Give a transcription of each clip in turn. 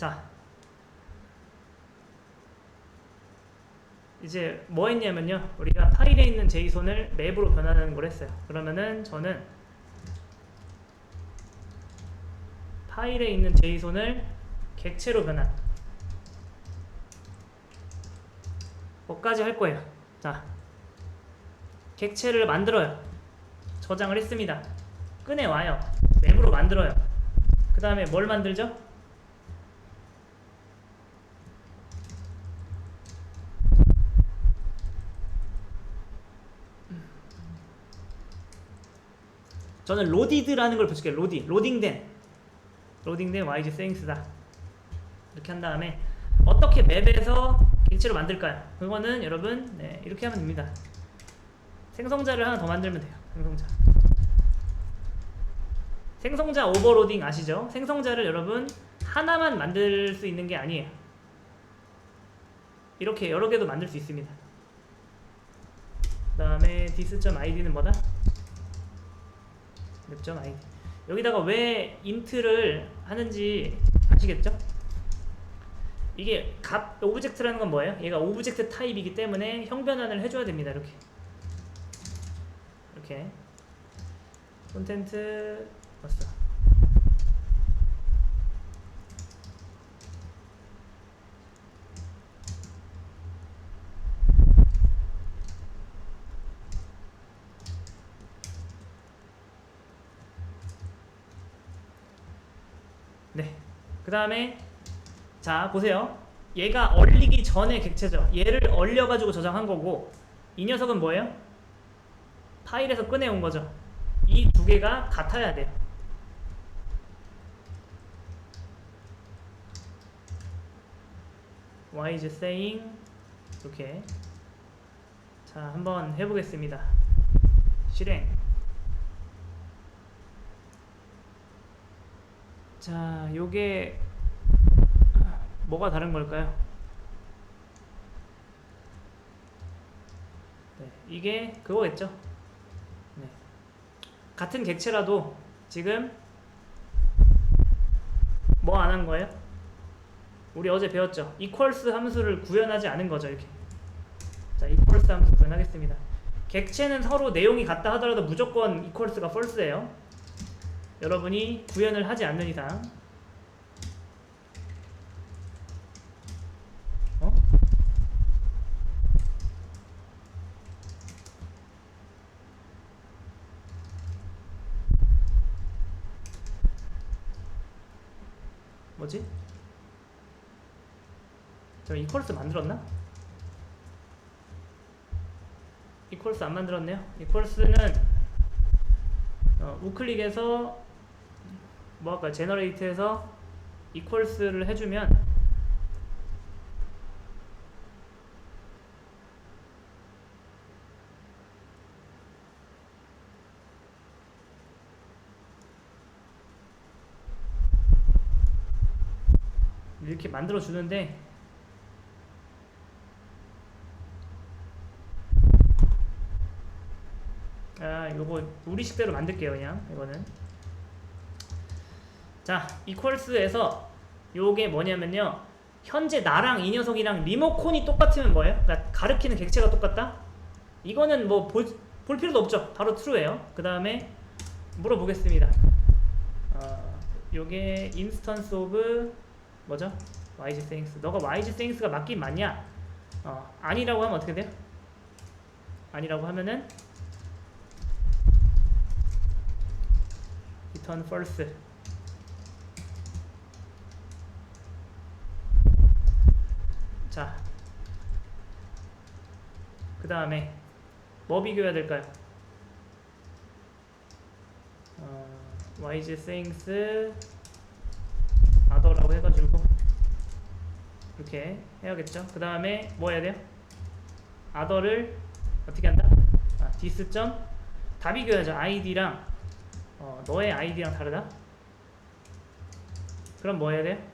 자. 이제 뭐 했냐면요. 우리가 파일에 있는 제이손을 맵으로 변환하는 걸 했어요. 그러면은 저는 파일에 있는 제이손을 객체로 변환. 뭐까지 할 거예요. 자. 객체를 만들어요. 저장을 했습니다. 꺼내와요. 맵으로 만들어요. 그 다음에 뭘 만들죠? 저는 로디드라는 걸 붙일게요. 로디, 로딩된, 로딩된 YG 세잉스다. 이렇게 한 다음에 어떻게 맵에서 객체로 만들까요? 그거는 여러분 네, 이렇게 하면 됩니다. 생성자를 하나 더 만들면 돼요. 생성자. 생성자 오버로딩 아시죠? 생성자를 여러분 하나만 만들 수 있는 게 아니에요. 이렇게 여러 개도 만들 수 있습니다. 그 다음에 dis.id는 뭐다? 아이디 여기다가 왜 인트를 하는지 아시겠죠? 이게 값 오브젝트라는 건 뭐예요? 얘가 오브젝트 타입이기 때문에 형 변환을 해줘야 됩니다 이렇게 이렇게 콘텐트 왔어 네. 그 다음에 자 보세요. 얘가 얼리기 전에 객체죠. 얘를 얼려가지고 저장한 거고 이 녀석은 뭐예요? 파일에서 꺼내온 거죠. 이 두 개가 같아야 돼요. y is saying 이렇게 자 한번 해보겠습니다. 실행 자, 요게 뭐가 다른 걸까요? 네, 이게 그거겠죠. 네. 같은 객체라도 지금 뭐 안 한 거예요? 우리 어제 배웠죠. equals 함수를 구현하지 않은 거죠, 이렇게. 자, equals 함수 구현하겠습니다. 객체는 서로 내용이 같다 하더라도 무조건 equals가 false예요. 여러분이 구현을 하지 않는 이상 어? 뭐지? 저 이퀄스 만들었나? 이퀄스 안 만들었네요. 이퀄스는 어, 우클릭해서 뭐 할까 제너레이트해서 이퀄스를 해주면 이렇게 만들어 주는데 아 요거 우리 식대로 만들게요 그냥. 이거는 자, equals에서 요게 뭐냐면요. 현재 나랑 이 녀석이랑 리모컨이 똑같으면 뭐예요? 그러니까 가르키는 객체가 똑같다? 이거는 뭐 볼 필요도 없죠. 바로 true예요. 그 다음에 물어보겠습니다. 어, 요게 instance of 뭐죠? yg things. 너가 yg things가 맞긴 맞냐? 어, 아니라고 하면 어떻게 돼요? 아니라고 하면은 return false. 자, 그 다음에 뭐 비교해야 될까요? 어, yg things other라고 해가지고 이렇게 해야겠죠. 그 다음에 뭐 해야 돼요? other를 어떻게 한다? 아, 점다 비교해야죠. id랑 어, 너의 id랑 다르다? 그럼 뭐 해야 돼요?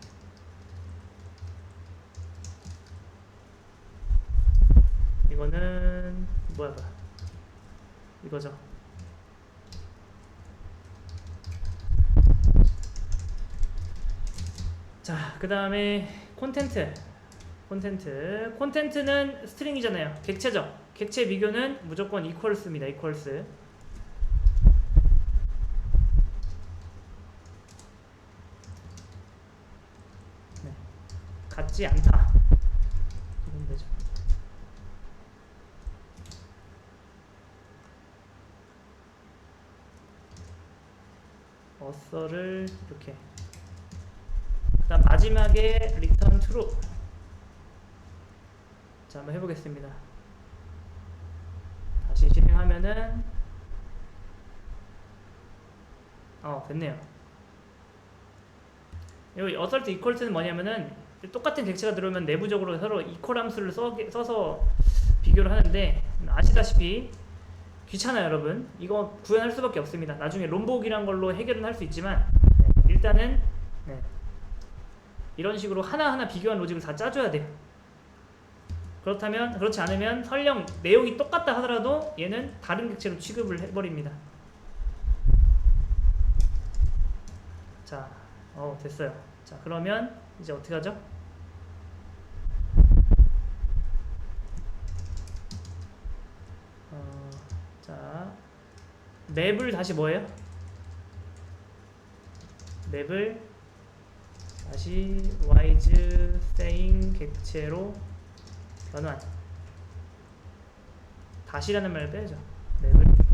거는 뭐야 뭐야 이거죠 자, 그 다음에 콘텐트. 콘텐트. 콘텐트는 스트링이잖아요. 객체죠. 객체 비교는 무조건 이퀄스입니다. 이퀄스. 네. 같지 않다. 이러면 되죠. 어서를 이렇게. 그다음 마지막에 return true 자 한번 해보겠습니다. 다시 진행하면은. 어 됐네요. 여기 어설트 이퀄트는 뭐냐면은 똑같은 객체가 들어오면 내부적으로 서로 이퀄 함수를 써, 써서 비교를 하는데 아시다시피 귀찮아요 여러분. 이거 구현할 수밖에 없습니다. 나중에 롬복이란 걸로 해결은 할 수 있지만 네, 일단은 네, 이런 식으로 하나하나 비교한 로직을 다 짜줘야 돼요. 그렇다면 그렇지 않으면 설령 내용이 똑같다 하더라도 얘는 다른 객체로 취급을 해버립니다. 자, 어 됐어요. 자 그러면 이제 어떻게 하죠? 어, 자 맵을 다시 뭐예요? 맵을 다시 wise saying 객체로 변환. 다시라는 말을 빼야죠. 맵을